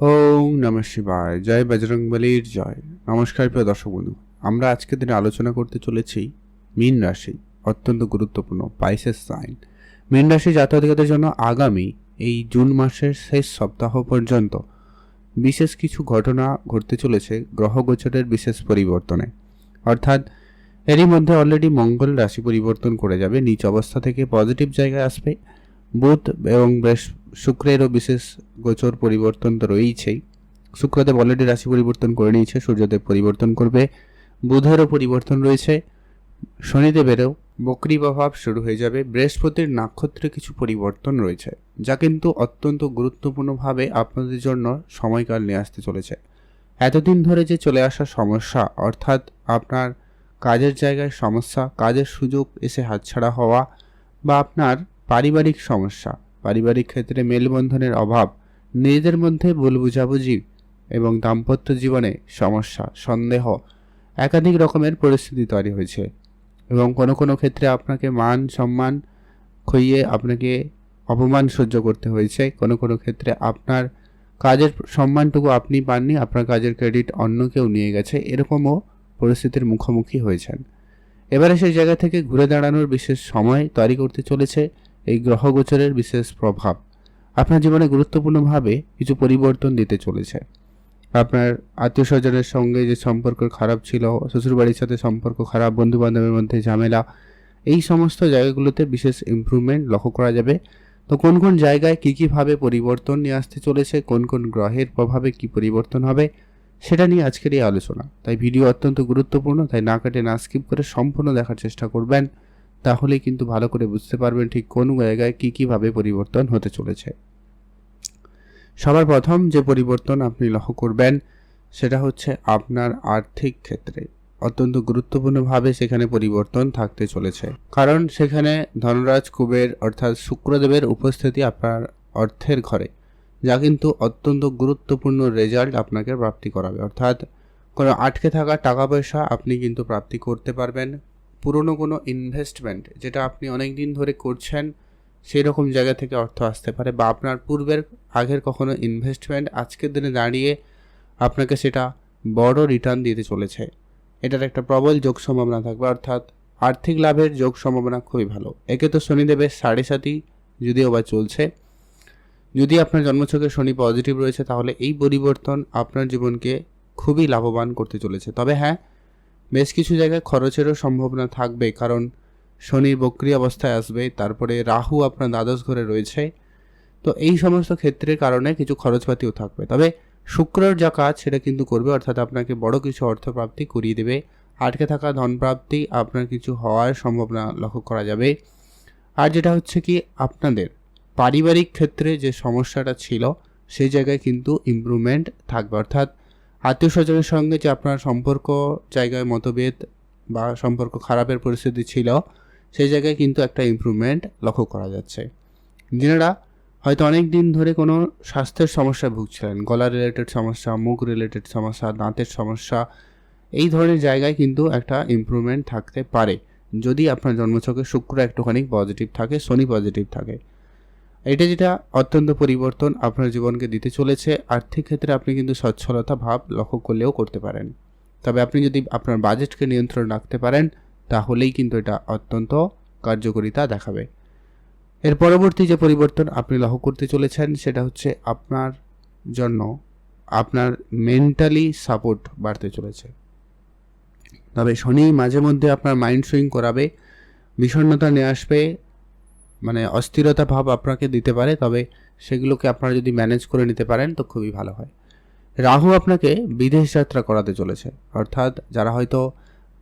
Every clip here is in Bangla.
ওম নমঃ শিবায়। জয় বজরংবলীর জয়। নমস্কার প্রিয় দর্শক বন্ধু, আমরা আজকের দিনে আলোচনা করতে চলেছি মীন রাশি, অত্যন্ত গুরুত্বপূর্ণ পাইসেস সাইন মীন রাশি জাতকদের জন্য আগামী এই জুন মাসের শেষ সপ্তাহ পর্যন্ত বিশেষ কিছু ঘটনা ঘটতে চলেছে গ্রহ গোচরের বিশেষ পরিবর্তনে। অর্থাৎ এরই মধ্যে অলরেডি মঙ্গল রাশি পরিবর্তন করে যাবে, নিচ অবস্থা থেকে পজিটিভ জায়গায় আসবে। বুধ এবং বৃহস্প শুক্রেরও বিশেষ গোচর পরিবর্তন তো রয়েছেই শুক্রদেব অলরেডি রাশি পরিবর্তন করে নিয়েছে, সূর্যদেব পরিবর্তন করবে, বুধেরও পরিবর্তন রয়েছে, শনিদেবেরও বকরি প্রভাব শুরু হয়ে যাবে, বৃহস্পতির নক্ষত্রে কিছু পরিবর্তন রয়েছে, যা কিন্তু অত্যন্ত গুরুত্বপূর্ণভাবে আপনাদের জন্য সময়কাল নিয়ে আসতে চলেছে। এতদিন ধরে যে চলে আসা সমস্যা, অর্থাৎ আপনার কাজের জায়গায় সমস্যা, কাজের সুযোগ এসে হাতছাড়া হওয়া বা আপনার পারিবারিক সমস্যা পারিবারিক ক্ষেত্রে মেলবন্ধনের অভাব, নিজেদের মধ্যে ভুল বুঝাবুঝি এবং দাম্পত্য জীবনে সমস্যা, সন্দেহ একাধিক রকমের পরিস্থিতি তৈরি হয়েছে এবং কোনো কোনো ক্ষেত্রে আপনাকে মান সম্মান খইয়ে আপনাকে অপমান সহ্য করতে হয়েছে। কোনো কোনো ক্ষেত্রে আপনার কাজের সম্মানটুকু আপনি পাননি, আপনার কাজের ক্রেডিট অন্য কেউ নিয়ে গেছে। এরকমও পরিস্থিতির মুখোমুখি হয়েছেন। এবারে সেই জায়গা থেকে ঘুরে দাঁড়ানোর বিশেষ সময় তৈরি করতে চলেছে। এই গ্রহগোচরের বিশেষ প্রভাব আপনার জীবনে গুরুত্বপূর্ণভাবে কিছু পরিবর্তন দিতে চলেছে। আপনার আত্মীয় স্বজনের সঙ্গে যে সম্পর্ক খারাপ ছিল, শ্বশুরবাড়ির সাথে সম্পর্ক খারাপ বন্ধু বান্ধবের মধ্যে ঝামেলা, এই সমস্ত জায়গাগুলোতে বিশেষ ইমপ্রুভমেন্ট লক্ষ্য করা যাবে। তো কোন কোন জায়গায় কী কীভাবে পরিবর্তন নিয়ে আসতে চলেছে, কোন কোন গ্রহের প্রভাবে কি পরিবর্তন হবে, সেটা নিয়ে আজকের এই আলোচনা। তাই ভিডিও অত্যন্ত গুরুত্বপূর্ণ, তাই না কাটে না স্কিপ করে সম্পূর্ণ দেখার চেষ্টা করবেন। তাহলেই কিন্তু ভালো করে বুঝতে পারবেন ঠিক কোন জায়গায় কী কীভাবে পরিবর্তন হতে চলেছে। সবার প্রথম যে পরিবর্তন আপনি লক্ষ্য করবেন, সেটা হচ্ছে আপনার আর্থিক ক্ষেত্রে। অত্যন্ত গুরুত্বপূর্ণভাবে সেখানে পরিবর্তন থাকতে চলেছে। কারণ সেখানে ধনরাজ কুবের অর্থাৎ শুক্রদেবের উপস্থিতি আপনার অর্থের ঘরে, যা কিন্তু অত্যন্ত গুরুত্বপূর্ণ রেজাল্ট আপনাকে প্রাপ্তি করাবে। অর্থাৎ কোনো আটকে থাকা টাকা পয়সা আপনি কিন্তু প্রাপ্তি করতে পারবেন। পুরনো কোনো ইনভেস্টমেন্ট যেটা আপনি অনেক দিন ধরে করছেন সেই রকম জায়গা থেকে অর্থ আসতে পারে বা আপনার পূর্বের আগের কখনো ইনভেস্টমেন্ট আজকের দিনে দাঁড়িয়ে আপনাকে সেটা বড় রিটার্ন দিতে চলেছে। এটার একটা প্রবল যোগ সম্ভাবনা থাকবে, অর্থাৎ আর্থিক লাভের যোগ সম্ভাবনা খুবই ভালো। একে তো শনিদেবের সাড়ে সাতই যদিও বা চলছে, যদি আপনার জন্মছকে শনি পজিটিভ রয়েছে, তাহলে এই পরিবর্তন আপনার জীবনকে খুবই লাভবান করতে চলেছে। তবে হ্যাঁ বেশ কিছু জায়গায় খরচেরও সম্ভাবনা থাকবে কারণ শনি বক্রি অবস্থায় আসবে, তারপরে রাহু আপনার দ্বাদশ ঘরে রয়েছে। তো এই সমস্ত ক্ষেত্রের কারণে কিছু খরচপাতিও থাকবে। তবে শুক্রর যা কাজ, সেটা কিন্তু করবে, অর্থাৎ আপনাকে বড় কিছু অর্থপ্রাপ্তি করিয়ে দেবে। আটকে থাকা ধনপ্রাপ্তি আপনার কিছু হওয়ার সম্ভাবনা লক্ষ্য করা যাবে। আর যেটা হচ্ছে কি, আপনাদের পারিবারিক ক্ষেত্রে যে সমস্যাটা ছিল সেই জায়গায় কিন্তু ইমপ্রুভমেন্ট থাকবে। অর্থাৎ আত্মীয় স্বজনের সঙ্গে যে আপনার সম্পর্ক জায়গায় মতভেদ বা সম্পর্ক খারাপের পরিস্থিতি ছিল, সেই জায়গায় কিন্তু একটা ইমপ্রুভমেন্ট লক্ষ্য করা যাচ্ছে। যিনারা হয়তো অনেক দিন ধরে কোনো স্বাস্থ্যের সমস্যায় ভুগছিলেন, গলা রিলেটেড সমস্যা, মুখ রিলেটেড সমস্যা, দাঁতের সমস্যা, এই ধরনের জায়গায় কিন্তু একটা ইমপ্রুভমেন্ট থাকতে পারে। যদি আপনার জন্মছকে শুক্র একটুখানি পজিটিভ থাকে, শনি পজিটিভ থাকে। এটা যেটা অত্যন্ত পরিবর্তন আপনার জীবনকে দিতে চলেছে, আর্থিক ক্ষেত্রে আপনি কিন্তু সচ্ছলতা ভাব লক্ষ্য করলেও করতে পারেন। তবে আপনি যদি আপনার বাজেটকে নিয়ন্ত্রণ রাখতে পারেন, তাহলেই কিন্তু এটা অত্যন্ত কার্যকরিতা দেখাবে। এর পরবর্তী যে পরিবর্তন আপনি লক্ষ্য করতে চলেছেন, সেটা হচ্ছে আপনার জন্য আপনার মেন্টালি সাপোর্ট বাড়তে চলেছে। তবে শনি মাঝে মধ্যে আপনার মাইন্ড সুইং করাবে, বিষণ্ণতা নিয়ে আসবে মানে অস্থিরতা ভাব আপনাকে দিতে পারে, তবে সেগুলোকে আপনারা যদি ম্যানেজ করে নিতে পারেন, তো খুবই ভালো হয়। রাহু আপনাকে বিদেশ যাত্রা করাতে চলেছে, অর্থাৎ যারা হয়তো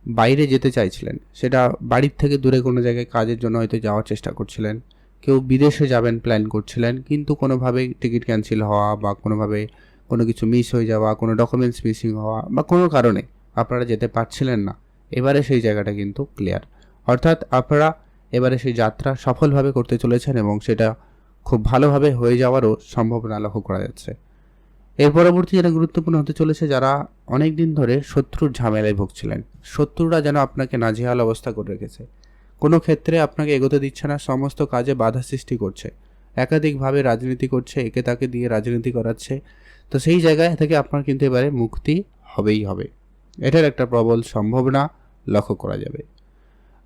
বাইরে যেতে চাইছিলেন, সেটা বাড়ির থেকে দূরে কোনো জায়গায় কাজের জন্য হয়তো যাওয়ার চেষ্টা করছিলেন, কেউ বিদেশে যাবেন প্ল্যান করছিলেন, কিন্তু কোনোভাবে টিকিট ক্যান্সেল হওয়া বা কোনোভাবে কোনো কিছু মিস হয়ে যাওয়া, কোনো ডকুমেন্টস মিসিং হওয়া বা কোনো কারণে আপনারা যেতে পারছিলেন না, এবারে সেই জায়গাটা কিন্তু ক্লিয়ার অর্থাৎ আপনারা এবারে সেই যাত্রা সফলভাবে করতে চলেছেন এবং সেটা খুব ভালোভাবে হয়ে যাওয়ারও সম্ভাবনা লক্ষ্য করা যাচ্ছে। এর পরবর্তী যেটা গুরুত্বপূর্ণ হতে চলেছে, যারা অনেক দিন ধরে শত্রুর ঝামেলায় ভুগছিলেন, শত্রুরা যেন আপনাকে নাজেহাল অবস্থা করে রেখেছে। কোনো ক্ষেত্রে আপনাকে এগোতে দিচ্ছে না, সমস্ত কাজে বাধা সৃষ্টি করছে। একাধিকভাবে রাজনীতি করছে, একে তাকে দিয়ে রাজনীতি করাচ্ছে। তো সেই জায়গায় থেকে আপনার কিন্তু এবারে মুক্তি হবেই হবে। এটার একটা প্রবল সম্ভাবনা লক্ষ্য করা যাবে।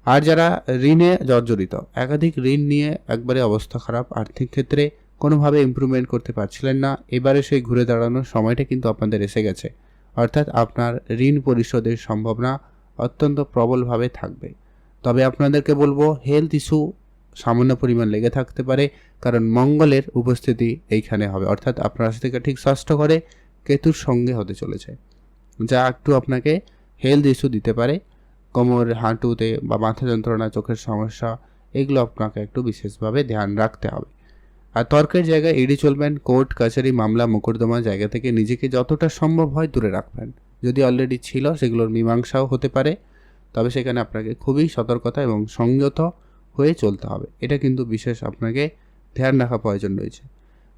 আর যারা ঋণে জর্জরিত, একাধিক ঋণ নিয়ে একবারে অবস্থা খারাপ, আর্থিক ক্ষেত্রে কোনোভাবে ইমপ্রুভমেন্ট করতে পারছিলেন না, এবারে সেই ঘুরে দাঁড়ানোর সময়টা কিন্তু আপনাদের এসে গেছে। অর্থাৎ আপনার ঋণ পরিশোধের সম্ভাবনা অত্যন্ত প্রবলভাবে থাকবে। তবে আপনাদেরকে বলব হেলথ ইস্যু সামান্য পরিমাণ লেগে থাকতে পারে, কারণ মঙ্গলের উপস্থিতি এইখানে হবে। অর্থাৎ আপনার রাশি থেকে ঠিক ষষ্ঠ ঘরে কেতুর সঙ্গে হতে চলেছে, যা একটু আপনাকে হেলথ ইস্যু দিতে পারে। কোমর, হাঁটুতে বা মাথা যন্ত্রণা, চোখের সমস্যা, এগুলো আপনাকে একটু বিশেষভাবে ধ্যান রাখতে হবে। আর তর্কের জায়গায় এড়িয়ে চলবেন, কোর্ট, কাছারি মামলা, মোকদ্দমা জায়গা থেকে নিজেকে যতটা সম্ভব হয় দূরে রাখবেন। যদি অলরেডি ছিল, সেগুলোর মীমাংসাও হতে পারে, তবে সেখানে আপনাকে খুবই সতর্কতা এবং সংযত হয়ে চলতে হবে। এটা কিন্তু বিশেষ আপনাকে ধ্যান রাখা প্রয়োজন রয়েছে।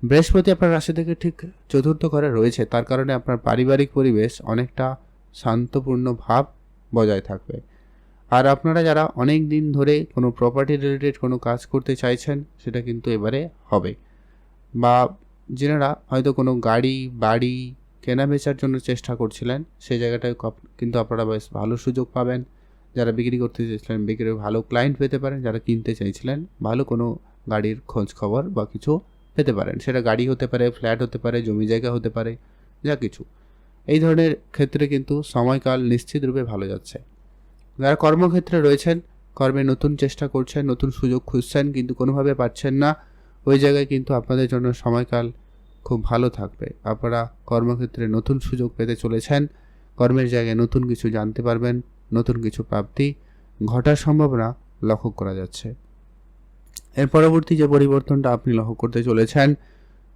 বৃহস্পতি আপনার রাশি থেকে ঠিক চতুর্থ ঘরে রয়েছে, তার কারণে আপনার পারিবারিক পরিবেশ অনেকটা শান্তপূর্ণ ভাব বজায় থাকবে। আর আপনারা যারা অনেক দিন ধরে কোনো প্রপার্টি রিলেটেড কোনো কাজ করতে চাইছেন, সেটা কিন্তু এবারে হবে। বা যেনারা হয়তো কোনো গাড়ি, বাড়ি কেনা বেচার জন্য চেষ্টা করছিলেন, সেই জায়গাটায় কিন্তু আপনারা বেশ ভালো সুযোগ পাবেন। যারা বিক্রি করতে চাইছিলেন বিক্রির ভালো ক্লায়েন্ট পেতে পারেন। যারা কিনতে চাইছিলেন, ভালো কোনো গাড়ির খোঁজ খবর বা কিছু পেতে পারেন। সেটা গাড়ি হতে পারে ফ্ল্যাট হতে পারে, জমি জায়গা হতে পারে, যা কিছু। এই ধরনের ক্ষেত্রে কিন্তু সময়কাল নিশ্চিত রূপে ভালো যাচ্ছে। যারা কর্মক্ষেত্রে রয়েছেন, কর্মে নতুন চেষ্টা করছেন, নতুন সুযোগ খুঁজছেন, কিন্তু কোনোভাবে পাচ্ছেন না, ওই জায়গায় কিন্তু আপনাদের জন্য সময়কাল খুব ভালো থাকবে। আপনারা কর্মক্ষেত্রে নতুন সুযোগ পেতে চলেছেন, কর্মের জায়গায় নতুন কিছু জানতে পারবেন, নতুন কিছু প্রাপ্তি ঘটার সম্ভাবনা লক্ষ্য করা যাচ্ছে। এর পরবর্তী যে পরিবর্তনটা আপনি লক্ষ্য করতে চলেছেন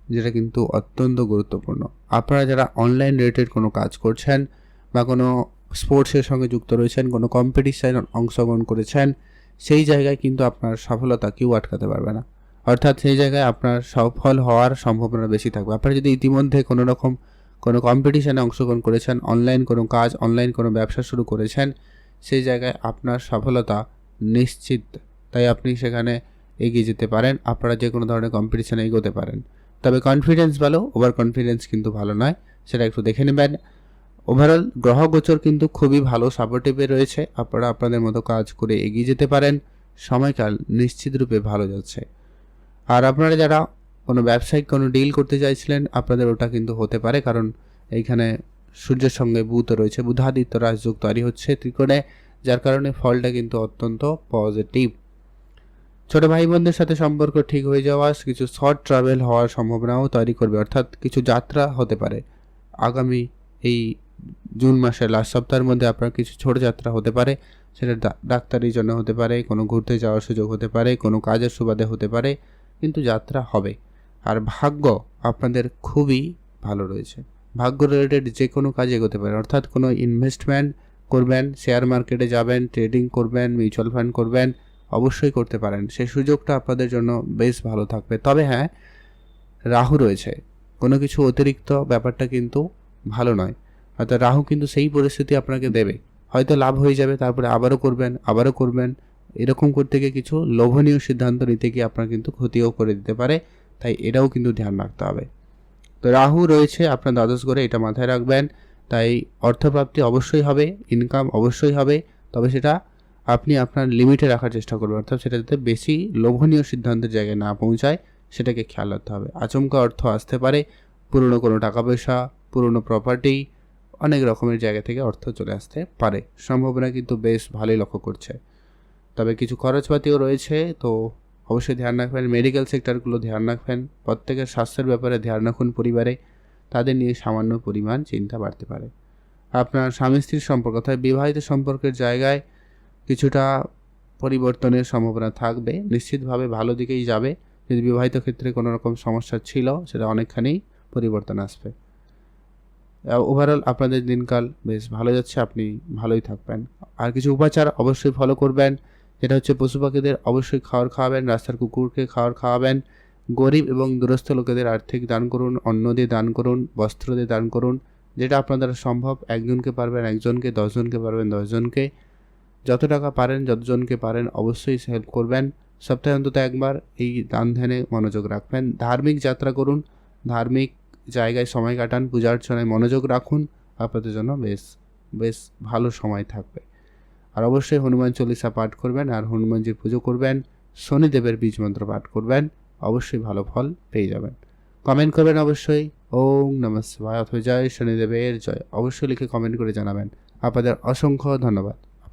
যেটা কিন্তু অত্যন্ত গুরুত্বপূর্ণ। আপনারা যারা অনলাইন রিলেটেড কোনো কাজ করছেন বা কোনো স্পোর্টসের সঙ্গে যুক্ত রয়েছেন, কোনো কম্পিটিশান অংশগ্রহণ করেছেন, সেই জায়গায় কিন্তু আপনার সফলতা কেউ আটকাতে পারবে না। অর্থাৎ সেই জায়গায় আপনার সফল হওয়ার সম্ভাবনা বেশি থাকবে। আপনারা যদি ইতিমধ্যে কোনো রকম কোনো কম্পিটিশানে অংশগ্রহণ করেছেন অনলাইন কোনো কাজ অনলাইন কোনো ব্যবসা শুরু করেছেন, সেই জায়গায় আপনার সফলতা নিশ্চিত। তাই আপনি সেখানে এগিয়ে যেতে পারেন। আপনারা যে কোনো ধরনের কম্পিটিশানে এগোতে পারেন। তবে কনফিডেন্স ভালো ওভার কনফিডেন্স কিন্তু ভালো নয়, সেটা একটু দেখে নেবেন। ওভারঅল গ্রহ গোচর কিন্তু খুবই ভালো সাপোর্টিভে রয়েছে। আপনারা আপনাদের মতো কাজ করে এগিয়ে যেতে পারেন। সময়কাল নিশ্চিত রূপে ভালো যাচ্ছে। আর আপনারা যারা কোনো ব্যবসায়িক কোনো ডিল করতে চাইছিলেন, আপনাদের ওটা কিন্তু হতে পারে, কারণ এইখানে সূর্যের সঙ্গে বুধ রয়েছে। বুধাদিত্য রাজযোগ তৈরি হচ্ছে ত্রিকোণে, যার কারণে ফলটা কিন্তু অত্যন্ত পজিটিভ ছোট ভাই বোনদের সাথে সম্পর্ক ঠিক হয়ে যাওয়া, কিছু শর্ট ট্রাভেল হওয়ার সম্ভাবনাও তৈরি করবে, অর্থাৎ কিছু যাত্রা হতে পারে। আগামী এই জুন মাসের লাস্ট সপ্তাহের মধ্যে আপনার কিছু ছোট যাত্রা হতে পারে, সেটা ডাক্তারির জন্য হতে পারে, কোনো ঘুরতে যাওয়ার সুযোগ হতে পারে, কোনো কাজের সুবাদে হতে পারে, কিন্তু যাত্রা হবে। আর ভাগ্য আপনাদের খুবই ভালো রয়েছে। ভাগ্য রিলেটেড যে কোনো কাজে এগোতে পারেন অর্থাৎ কোনো ইনভেস্টমেন্ট করবেন শেয়ার মার্কেটে যাবেন ট্রেডিং করবেন মিউচুয়াল ফান্ড করবেন অবশ্যই করতে পারেন। সেই সুযোগটা আপনাদের জন্য বেশ ভালো থাকবে। তবে হ্যাঁ রাহু রয়েছে। কোনো কিছু অতিরিক্ত ব্যাপারটা কিন্তু ভালো নয়। অর্থাৎ রাহু কিন্তু সেই পরিস্থিতি আপনাকে দেবে। হয়তো লাভ হয়ে যাবে, তারপরে আবারও করবেন আবারও করবেন। এরকম করতে গিয়ে কিছু লোভনীয় সিদ্ধান্ত নিতে গিয়ে আপনার কিন্তু ক্ষতিও করে দিতে পারে। তাই এটাও কিন্তু ধ্যান রাখতে হবে। তো রাহু রয়েছে, আপনার দ্বাদশ ঘরে এটা মাথায় রাখবেন। তাই অর্থপ্রাপ্তি অবশ্যই হবে ইনকাম অবশ্যই হবে। তবে সেটা আপনি আপনার লিমিটে রাখার চেষ্টা করবেন, অর্থাৎ সেটা যাতে বেশি লোভনীয় সিদ্ধান্তের জায়গায় না পৌঁছায়, সেটাকে খেয়াল রাখতে হবে। আচমকা অর্থ আসতে পারে, পুরনো কোনো টাকা পয়সা পুরনো প্রপার্টি অনেক রকমের জায়গা থেকে অর্থ চলে আসতে পারে। সম্ভাবনা কিন্তু বেশ ভালোই লক্ষ্য করছে। তবে কিছু খরচপাতিও রয়েছে, তো অবশ্যই ধ্যান রাখবেন মেডিকেল সেক্টরগুলো ধ্যান রাখবেন, প্রত্যেকের স্বাস্থ্যের ব্যাপারে ধ্যান রাখুন পরিবারে, তাদের নিয়ে সামান্য পরিমাণ চিন্তা বাড়তে পারে। আপনার স্বামী স্ত্রীর সম্পর্ক, অর্থাৎ বিবাহিত সম্পর্কের জায়গায় কিছুটা পরিবর্তনের সম্ভাবনা থাকবে। নিশ্চিতভাবে ভালো দিকেই যাবে। যদি বিবাহিত ক্ষেত্রে কোনো রকম সমস্যা ছিল, সেটা অনেকখানি পরিবর্তন আসবে। ওভারঅল আপনাদের দিনকাল বেশ ভালো যাচ্ছে, আপনি ভালোই থাকবেন। আর কিছু উপাচার অবশ্যই ফলো করবেন। যেটা হচ্ছে পশু পাখিদের অবশ্যই খাবার খাওয়াবেন, রাস্তার কুকুরকে খাবার খাওয়াবেন। গরিব এবং দূরস্থ লোকেদের আর্থিক দান করুন, অন্ন দিয়ে দান করুন, বস্ত্র দিয়ে দান করুন। যেটা আপনার দ্বারা সম্ভব, একজনকে পারবেন একজনকে, দশজনকে পারবেন দশজনকে। যত টাকা পারেন, যতজনকে পারেন, অবশ্যই হেল্প করবেন। সপ্তাহে অন্তত একবার এই দান ধ্যানে মনোযোগ রাখবেন। ধার্মিক যাত্রা করুন, ধার্মিক জায়গায় সময় কাটান, পূজা অর্চনায় মনোযোগ রাখুন, আপনাদের জন্য বেশ বেশ ভালো সময় থাকবে। আর অবশ্যই হনুমান চল্লিশা পাঠ করবেন আর হনুমানজির পুজো করবেন, শনিদেবের বীজ মন্ত্র পাঠ করবেন, অবশ্যই ভালো ফল পেয়ে যাবেন। কমেন্ট করবেন অবশ্যই। ওম নমঃ শিবায়। অথবা জয় শনিদেবের জয়। অবশ্যই লিখে কমেন্ট করে জানাবেন। আপনাদের অসংখ্য ধন্যবাদ।